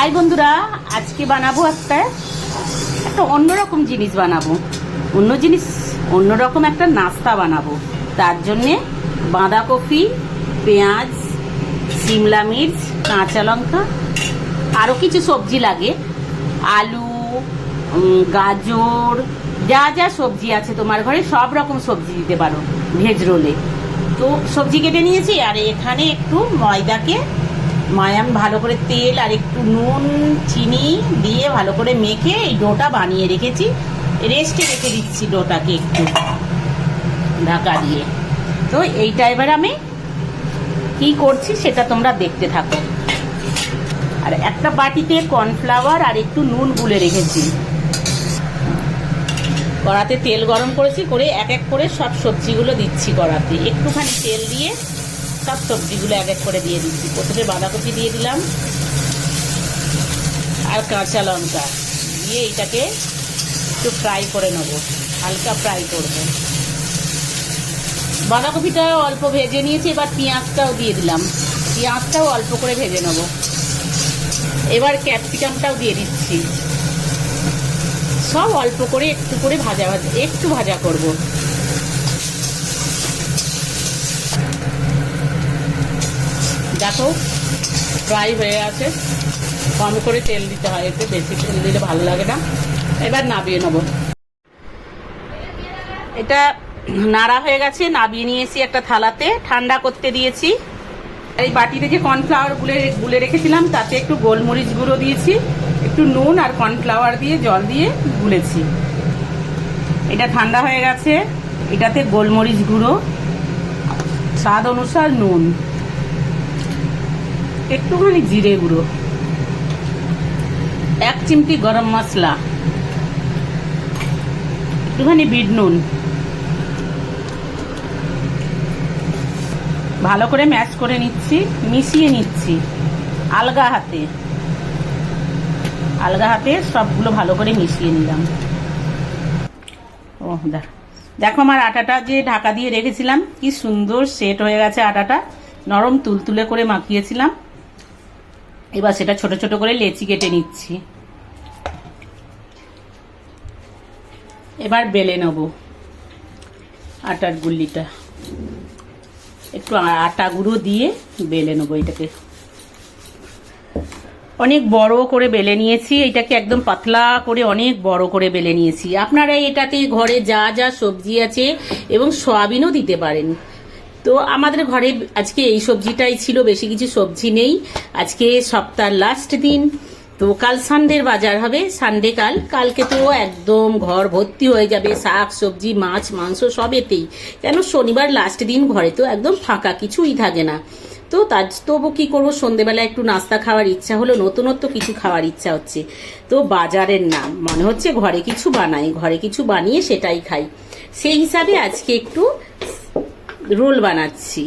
High বন্ধুরা, আজকে বানাবো একটা একটা অন্যরকম জিনিস বানাবো। অন্য জিনিস, অন্যরকম একটা নাস্তা বানাবো। তার জন্যে বাঁধাকপি, পেঁয়াজ, সিমলা মির্চ, কাঁচা লঙ্কা আরও কিছু সবজি লাগে। আলু গাজর, যা যা সবজি আছে তোমার ঘরে, সব রকম সবজি দিতে পারো, ভেজ রোলে। তো সবজি কেটে নিয়েছি, আর এখানে একটু ময়দাকে ময়াম ভালো করে তেল আর একটু নুন, চিনি দিয়ে ভালো করে মেখে এই ডোটা বানিয়ে রেখেছি। রেস্টে রেখে দিচ্ছি ডোটাকে একটু। ঢাকা দিয়ে। তো এইটা এবার আমি কি করছি সেটা তোমরা দেখতে থাকো। আর একটা বাটিতে কর্নফ্লাওয়ার আর একটু নুন গুলে রেখেছি। কড়াতে তেল গরম করেছি, করে এক এক করে সব সবজিগুলো দিচ্ছি কড়াতে। একটুখানি তেল দিয়ে সব সবজিগুলো এক এক করে দিয়ে দিচ্ছি। প্রথমে বাঁধাকপি দিয়ে দিলাম আর কাঁচা লঙ্কা। দিয়ে এইটাকে একটু ফ্রাই করে নেব। হালকা ফ্রাই করব। বাঁধাকপিটা অল্প ভেজে নিয়েছি, এবার পেঁয়াজটাও দিয়ে দিলাম। পেঁয়াজটাও অল্প করে ভেজে নেব। এবার ক্যাপসিকামটাও দিয়ে দিচ্ছি। সব অল্প করে একটু করে ভাজা ভাজা একটু ভাজা করব। দেখো ফ্রাই হয়ে আছে। কম করে তেল দিতে হয় এতে, বেশি তেল দিলে ভালো লাগে না। এবার নাবিয়ে নেব। এটা নাড়া হয়ে গেছে, নাবিয়ে নিয়েছি একটা থালাতে। ঠান্ডা করতে দিয়েছি। এই বাটিতে যে কর্নফ্লাওয়ার গুলে গুলে রেখেছিলাম, তাতে একটু গোলমরিচ গুঁড়ো দিয়েছি, একটু নুন আর কর্নফ্লাওয়ার দিয়ে জল দিয়ে গুলেছি। এটা ঠান্ডা হয়ে গেছে, এটাতে গোলমরিচ গুঁড়ো, স্বাদ অনুসার নুন। একটুখানি জিরে গুঁড়ো, এক চিমটি গরম মশলা, একটুখানি বিট নুন। ভালো করে ম্যাশ করে নিচ্ছি, মিশিয়ে নিচ্ছি আলগা হাতে। আলগা হাতে সবগুলো ভালো করে মিশিয়ে নিলাম। ও দেখ। দেখো আমার আটাটা যে ঢাকা দিয়ে রেখেছিলাম, কি সুন্দর সেট হয়ে গেছে আটাটা। নরম তুলতুলে করে মাখিয়েছিলাম। এবার সেটা ছোট ছোট করে লেচি কেটে নিচ্ছি। এবার বেলে নেব আটার গুল্লিটা। একটু আটা গুঁড়ো দিয়ে বেলে নেব এটাকে। অনেক বড় করে বেলে নিয়েছি, এটাকে একদম পাতলা করে অনেক বড় করে বেলে নিয়েছি। আপনারা এটাতে ঘরে যা যা সবজি আছে এবং সয়াবিনও দিতে পারেন। তো আমাদের ঘরে আজকে এই সবজিটাই ছিল, বেশি কিছু সবজি নেই। আজকে সপ্তাহের লাস্ট দিন। তো কাল সানডের বাজার হবে। সানডে কাল। কালকে তো একদম ঘর ভর্তি হয়ে যাবে। শাক, সবজি, মাছ, মাংস সবেতেই কেন? শনিবার লাস্ট দিন ঘরে তো একদম ফাঁকা কিছুই থাকে না। তো তার তবু কি করব? সন্ধেবেলা একটু নাস্তা খাওয়ার ইচ্ছা হলো, নতুনত্ব কিছু খাওয়ার ইচ্ছা হচ্ছে। তো বাজারের নাম। মনে হচ্ছে ঘরে কিছু বানাই। ঘরে কিছু বানিয়ে সেটাই খাই। সেই হিসাবে আজকে একটু রোল বানাচ্ছি।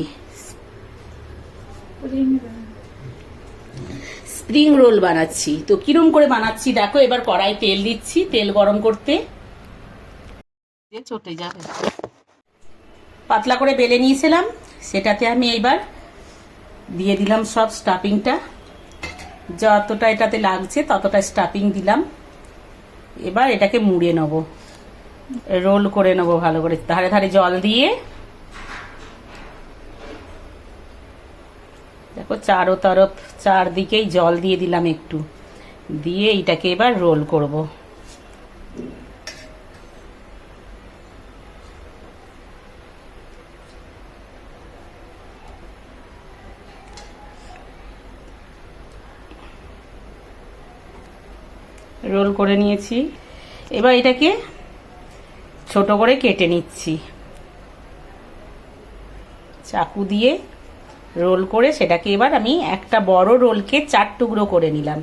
স্প্রিং রোল বানাচ্ছি। তো কিরম করে বানাচ্ছি দেখো, এবার কড়াই তেল দিচ্ছি, তেল গরম করতে। চটে যাবে। পাতলা করে বেলে নিয়েছিলাম, সেটাতে আমি এইবার দিয়ে দিলাম সব স্টাফিংটা যতটা এটাতে লাগছে, ততটা স্টাফিং দিলাম। এবার এটাকে মুড়ে নেব। রোল করে নেব ভালো করে। ধারে ধারে জল দিয়ে দেখো চারো তরফ, চারদিকেই জল দিয়ে দিলাম একটু। দিয়ে এটাকে এবার রোল করব। রোল করে নিয়েছি। এবার এটাকে ছোট করে কেটে নিচ্ছি। চাকু দিয়ে রোল করে সেটাকে এবার আমি একটা বড় রোলকে চার টুকরো করে নিলাম।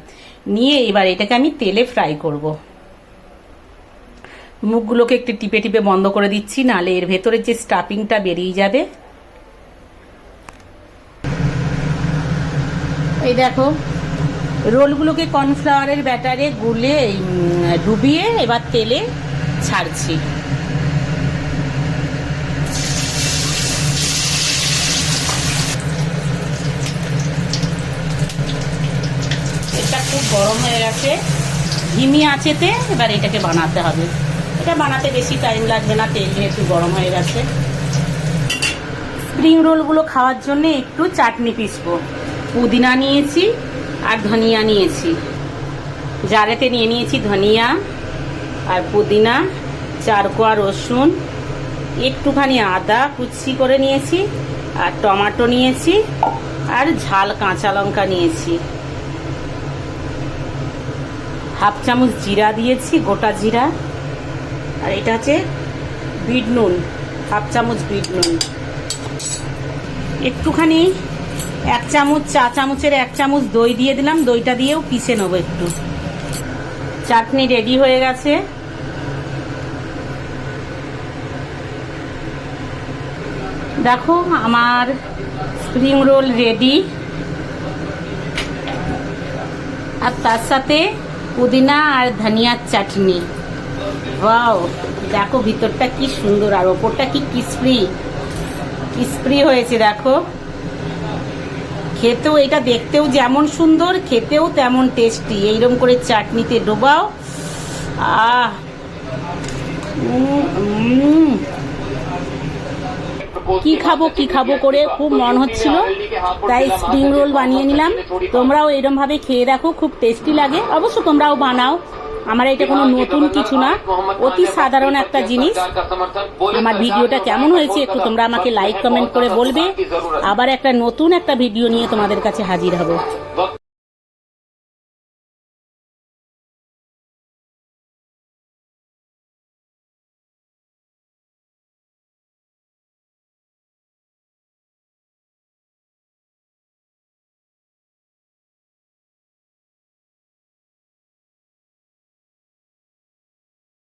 নিয়ে এবার এটাকে আমি তেলে ফ্রাই করব। মুখগুলোকে একটু টিপে টিপে বন্ধ করে দিচ্ছি, নালে এর ভেতরে যে স্টাফিংটা বেরিয়ে যাবে। এই দেখো, রোলগুলোকে কর্নফ্লাওয়ারের ব্যাটারে গুলে ডুবিয়ে এবার তেলে ছাড়ছি এটা তেলটা খুব গরম হয়ে গেছে। ধিমি আঁচেতে এবার এটাকে বানাতে হবে। এটা বানাতে বেশি টাইম লাগবে না, তেল যেহেতু গরম হয়ে গেছে। স্প্রিং রোলগুলো খাওয়ার জন্য একটু চাটনি পিসবো। পুদিনা নিয়েছি আর ধনিয়া নিয়েছি। জারেতে নিয়ে নিয়েছি ধনিয়া আর পুদিনা চার কোয়া রসুন, একটুখানি আদা কুচি করে নিয়েছি আর টমাটো নিয়েছি আর ঝাল কাঁচা লঙ্কা নিয়েছি। হাফ চামচ জিরা দিয়েছি, গোটা জিরা। আর এটা হচ্ছে বিট নুন, হাফ চামচ বিট নুন। একটুখানি এক চামচ চা চামচের এক চামচ দই দিয়ে দিলাম, দইটা দিয়েও পিষে নেব একটু। চাটনি রেডি হয়ে গেছে। দেখো, আমার স্প্রিং রোল রেডি। আর তার সাথে পুদিনা আর ধনিয়ার চাটনি। ওয়াও, দেখো ভিতরটা কি সুন্দর আর ওপরটা কি কিসপ্রি কিসপ্রি হয়েছে, দেখো। খেতেও, এটা দেখতেও যেমন সুন্দর, খেতেও তেমন টেস্টি। এইরকম করে চাটনিতে ডোবাও। আহ। কি খাব কি খাব করে খুব মন হচ্ছিল। তাই স্প্রিং রোল বানিয়ে নিলাম। তোমরাও এরমভাবে খেয়ে দেখো, খুব টেস্টি লাগে। অবশ্য তোমরাও বানাও। আমার এটা কোনো নতুন কিছু না। অতি সাধারণ একটা জিনিস। আমার ভিডিওটা কেমন হয়েছে একটু তোমরা আমাকে লাইক কমেন্ট করে বলবে। আবার একটা নতুন একটা ভিডিও নিয়ে তোমাদের কাছে হাজির হবে।